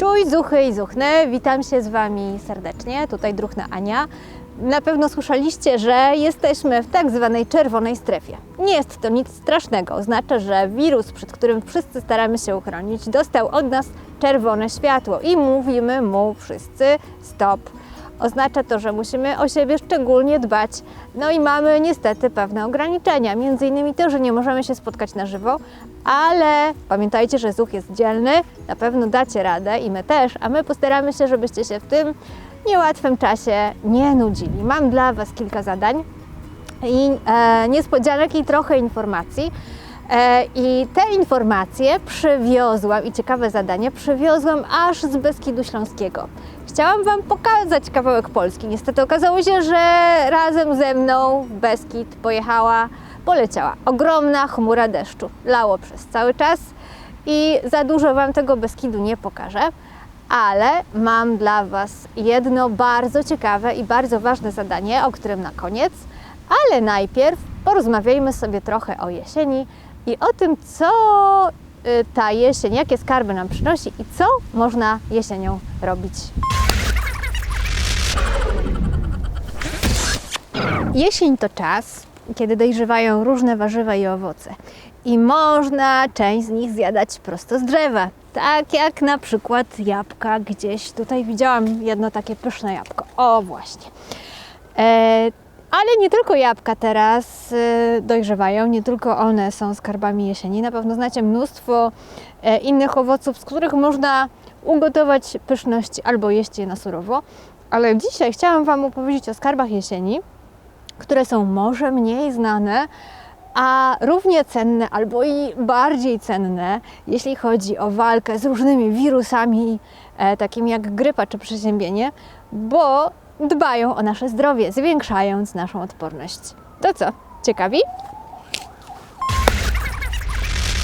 Czuj, zuchy i zuchny, witam się z Wami serdecznie, tutaj druhna Ania. Na pewno słyszeliście, że jesteśmy w tak zwanej czerwonej strefie. Nie jest to nic strasznego, oznacza, że wirus, przed którym wszyscy staramy się uchronić, dostał od nas czerwone światło i mówimy mu wszyscy stop. Oznacza to, że musimy o siebie szczególnie dbać. No i mamy niestety pewne ograniczenia, między innymi to, że nie możemy się spotkać na żywo, ale pamiętajcie, że zuch jest dzielny, na pewno dacie radę i my też, a my postaramy się, żebyście się w tym niełatwym czasie nie nudzili. Mam dla Was kilka zadań i e, niespodzianek i trochę informacji. E, I te informacje przywiozłam i ciekawe zadanie przywiozłam aż z Beskidu Śląskiego. Chciałam Wam pokazać kawałek Polski. Niestety okazało się, że razem ze mną Beskid pojechała, poleciała ogromna chmura deszczu. Lało przez cały czas i za dużo Wam tego Beskidu nie pokażę. Ale mam dla Was jedno bardzo ciekawe i bardzo ważne zadanie, o którym na koniec. Ale najpierw porozmawiajmy sobie trochę o jesieni i o tym, co y, ta jesień, jakie skarby nam przynosi i co można jesienią robić. Jesień to czas, kiedy dojrzewają różne warzywa i owoce. I można część z nich zjadać prosto z drzewa. Tak jak na przykład jabłka. Gdzieś tutaj widziałam jedno takie pyszne jabłko. O, właśnie. E, ale nie tylko jabłka teraz e, dojrzewają, nie tylko one są skarbami jesieni. Na pewno znacie mnóstwo e, innych owoców, z których można ugotować pyszność albo jeść je na surowo. Ale dzisiaj chciałam Wam opowiedzieć o skarbach jesieni, które są może mniej znane, a równie cenne albo i bardziej cenne, jeśli chodzi o walkę z różnymi wirusami, e, takimi jak grypa czy przeziębienie, bo dbają o nasze zdrowie, zwiększając naszą odporność. To co? Ciekawi?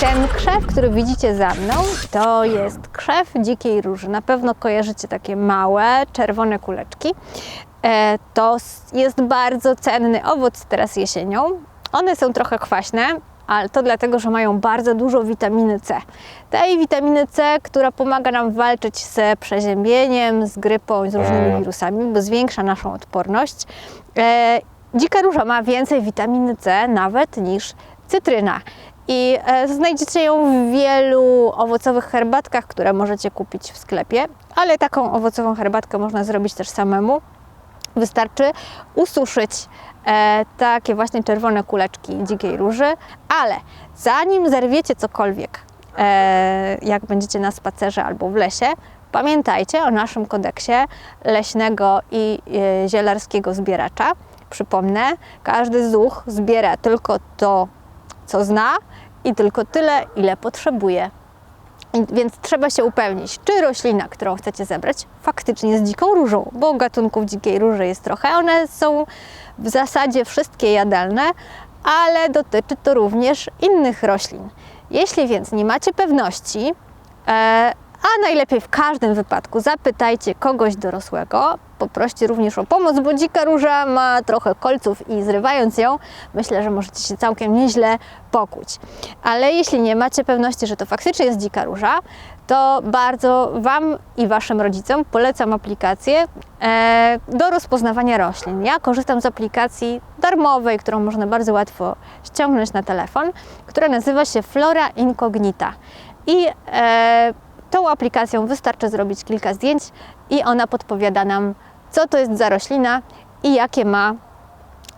Ten krzew, który widzicie za mną, to jest krzew dzikiej róży. Na pewno kojarzycie takie małe, czerwone kuleczki. E, To jest bardzo cenny owoc teraz jesienią. One są trochę kwaśne, ale to dlatego, że mają bardzo dużo witaminy C. Tej witaminy C, która pomaga nam walczyć z przeziębieniem, z grypą i z różnymi wirusami, bo zwiększa naszą odporność. E, Dzika róża ma więcej witaminy C nawet niż cytryna. I e, znajdziecie ją w wielu owocowych herbatkach, które możecie kupić w sklepie, ale taką owocową herbatkę można zrobić też samemu. Wystarczy ususzyć e, takie właśnie czerwone kuleczki dzikiej róży, ale zanim zerwiecie cokolwiek, e, jak będziecie na spacerze albo w lesie, pamiętajcie o naszym kodeksie leśnego i e, zielarskiego zbieracza. Przypomnę, każdy zuch zbiera tylko to, co zna i tylko tyle, ile potrzebuje. Więc trzeba się upewnić, czy roślina, którą chcecie zebrać, faktycznie jest dziką różą, bo gatunków dzikiej róży jest trochę. One są w zasadzie wszystkie jadalne, ale dotyczy to również innych roślin. Jeśli więc nie macie pewności, e, a najlepiej w każdym wypadku zapytajcie kogoś dorosłego, poproście również o pomoc, bo dzika róża ma trochę kolców i zrywając ją, myślę, że możecie się całkiem nieźle pokuć. Ale jeśli nie macie pewności, że to faktycznie jest dzika róża, to bardzo Wam i Waszym rodzicom polecam aplikację e, do rozpoznawania roślin. Ja korzystam z aplikacji darmowej, którą można bardzo łatwo ściągnąć na telefon, która nazywa się Flora Incognita. I e, tą aplikacją wystarczy zrobić kilka zdjęć i ona podpowiada nam, co to jest za roślina i jakie ma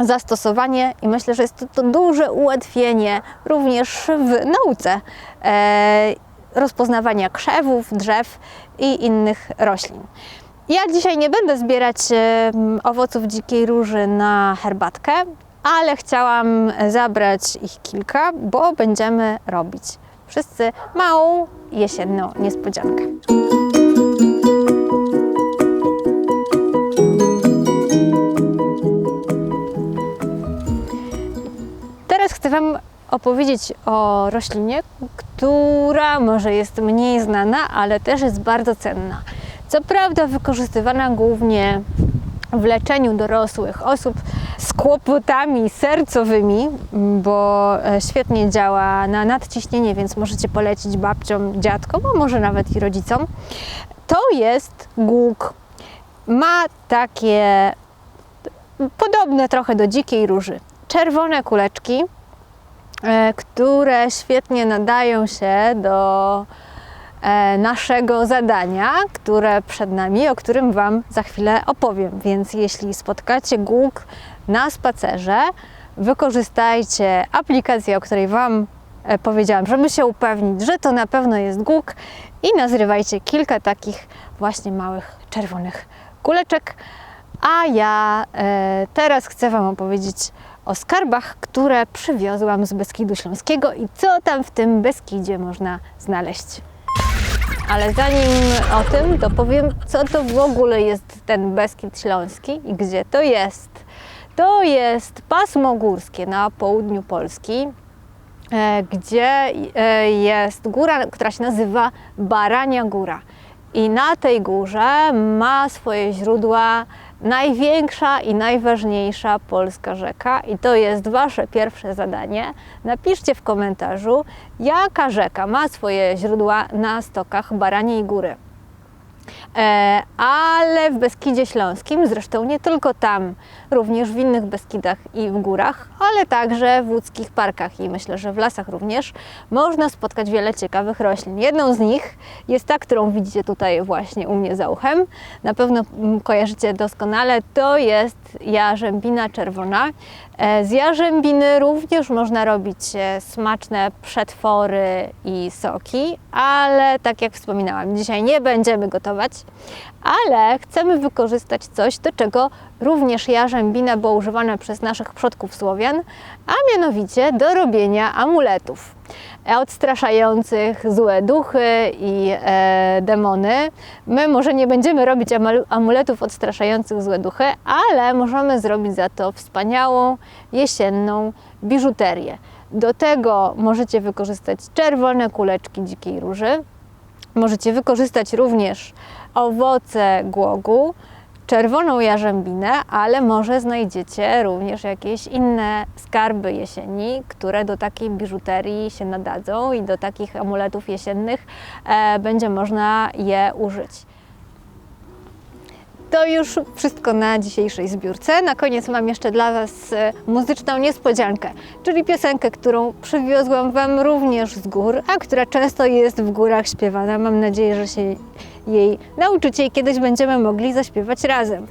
zastosowanie i myślę, że jest to, to duże ułatwienie również w nauce e, rozpoznawania krzewów, drzew i innych roślin. Ja dzisiaj nie będę zbierać em, owoców dzikiej róży na herbatkę, ale chciałam zabrać ich kilka, bo będziemy robić wszyscy małą jesienną niespodziankę. Teraz chcę Wam opowiedzieć o roślinie, która może jest mniej znana, ale też jest bardzo cenna. Co prawda wykorzystywana głównie w leczeniu dorosłych osób z kłopotami sercowymi, bo e, świetnie działa na nadciśnienie, więc możecie polecić babciom, dziadkom, a może nawet i rodzicom. To jest głuk. Ma takie podobne trochę do dzikiej róży. Czerwone kuleczki, e, które świetnie nadają się do naszego zadania, które przed nami, o którym Wam za chwilę opowiem. Więc jeśli spotkacie głuk na spacerze, wykorzystajcie aplikację, o której Wam e, powiedziałam, żeby się upewnić, że to na pewno jest głuk i nazrywajcie kilka takich właśnie małych czerwonych kuleczek. A ja e, teraz chcę Wam opowiedzieć o skarbach, które przywiozłam z Beskidu Śląskiego i co tam w tym Beskidzie można znaleźć. Ale zanim o tym, to powiem, co to w ogóle jest ten Beskid Śląski i gdzie to jest. To jest pasmo górskie na południu Polski, e, gdzie e, jest góra, która się nazywa Barania Góra. I na tej górze ma swoje źródła największa i najważniejsza polska rzeka, i to jest Wasze pierwsze zadanie. Napiszcie w komentarzu, jaka rzeka ma swoje źródła na stokach Baraniej Góry. E, ale w Beskidzie Śląskim, zresztą nie tylko tam, również w innych Beskidach i w górach, ale także w łódzkich parkach i myślę, że w lasach również, można spotkać wiele ciekawych roślin. Jedną z nich jest ta, którą widzicie tutaj właśnie u mnie za uchem. Na pewno kojarzycie doskonale, to jest jarzębina czerwona. E, z jarzębiny również można robić e, smaczne przetwory i soki, ale tak jak wspominałam, dzisiaj nie będziemy gotować, ale chcemy wykorzystać coś, do czego również jarzębina była używana przez naszych przodków Słowian, a mianowicie do robienia amuletów odstraszających złe duchy i e, demony. My może nie będziemy robić amuletów odstraszających złe duchy, ale możemy zrobić za to wspaniałą jesienną biżuterię. Do tego możecie wykorzystać czerwone kuleczki dzikiej róży. Możecie wykorzystać również owoce głogu, czerwoną jarzębinę, ale może znajdziecie również jakieś inne skarby jesieni, które do takiej biżuterii się nadadzą i do takich amuletów jesiennych e, będzie można je użyć. To już wszystko na dzisiejszej zbiórce. Na koniec mam jeszcze dla Was e, muzyczną niespodziankę, czyli piosenkę, którą przywiozłam Wam również z gór, a która często jest w górach śpiewana. Mam nadzieję, że się jej nauczycie i kiedyś będziemy mogli zaśpiewać razem.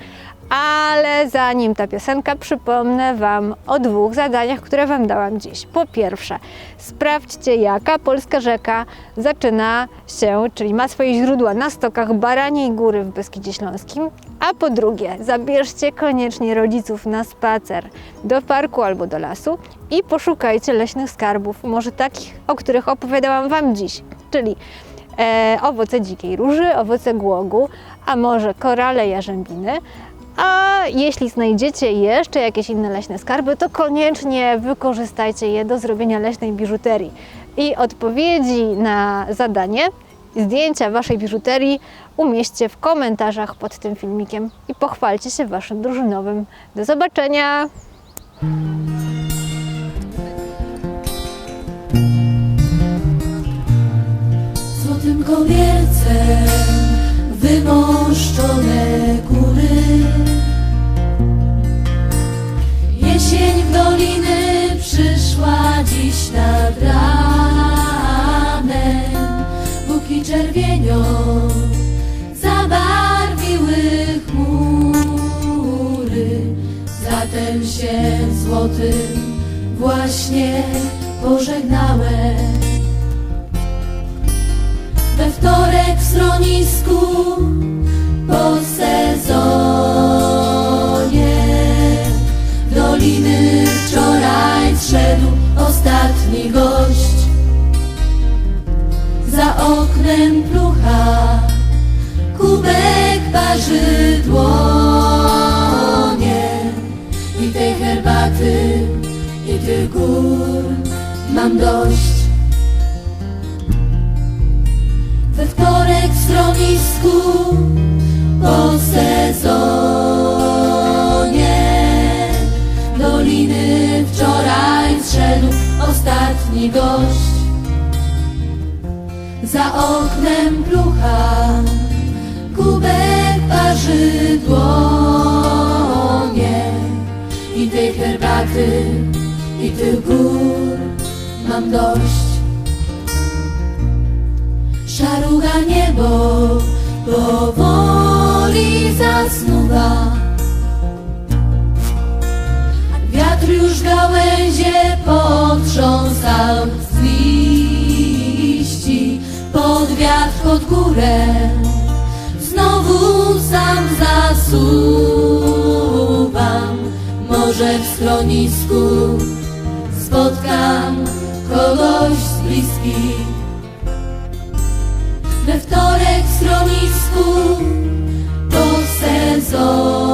Ale zanim ta piosenka, przypomnę Wam o dwóch zadaniach, które Wam dałam dziś. Po pierwsze, sprawdźcie, jaka polska rzeka zaczyna się, czyli ma swoje źródła na stokach Baraniej Góry w Beskidzie Śląskim. A po drugie, zabierzcie koniecznie rodziców na spacer do parku albo do lasu i poszukajcie leśnych skarbów, może takich, o których opowiadałam Wam dziś. Czyli e, owoce dzikiej róży, owoce głogu, a może korale jarzębiny. A jeśli znajdziecie jeszcze jakieś inne leśne skarby, to koniecznie wykorzystajcie je do zrobienia leśnej biżuterii. I odpowiedzi na zadanie, zdjęcia Waszej biżuterii umieśćcie w komentarzach pod tym filmikiem i pochwalcie się Waszym drużynowym. Do zobaczenia! Złotym kobiercem wymoszczone góry się złotym właśnie pożegnałem. We wtorek w schronisku po sezonie doliny wczoraj zszedł ostatni gość. Za oknem plucha kubek parzy chyba i tych gór mam dość. We wtorek w schronisku po sezonie Doliny wczoraj zszedł ostatni gość. Za oknem plucha herbaty, i tych gór mam dość. Szaruga niebo powoli zasnuwa. Wiatr już gałęzie potrząsał z liści pod wiatr, pod górę. Znowu sam zasuwam, może w schronisku spotkam kogoś z bliskich. We wtorek w schronisku po sezonie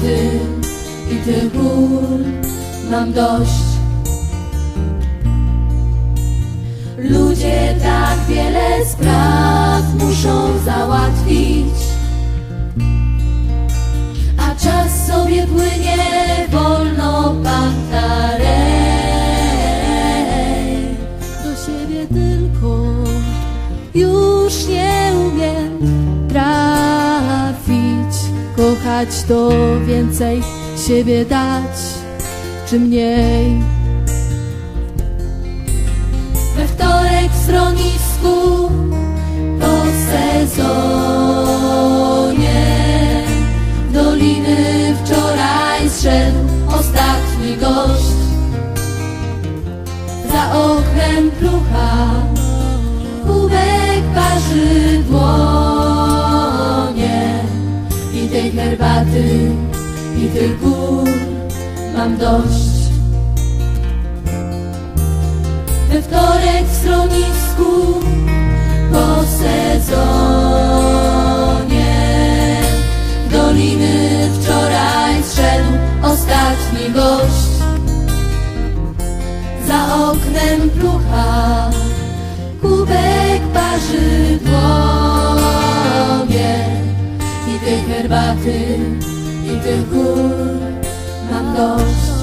herbaty i tych gór mam dość. Ludzie tak wiele spraw muszą załatwić, Kochać to więcej siebie dać, czy mniej. We wtorek w po sezonie. Doliny wczoraj zszedł ostatni gość. Za oknem plucha kubek parzy herbaty, i tych gór mam dość. We wtorek w schronisku po sezonie Doliny wczoraj zszedł ostatni gość. Za oknem plucha kubek parzy I tej herbaty, i tych gór mam dość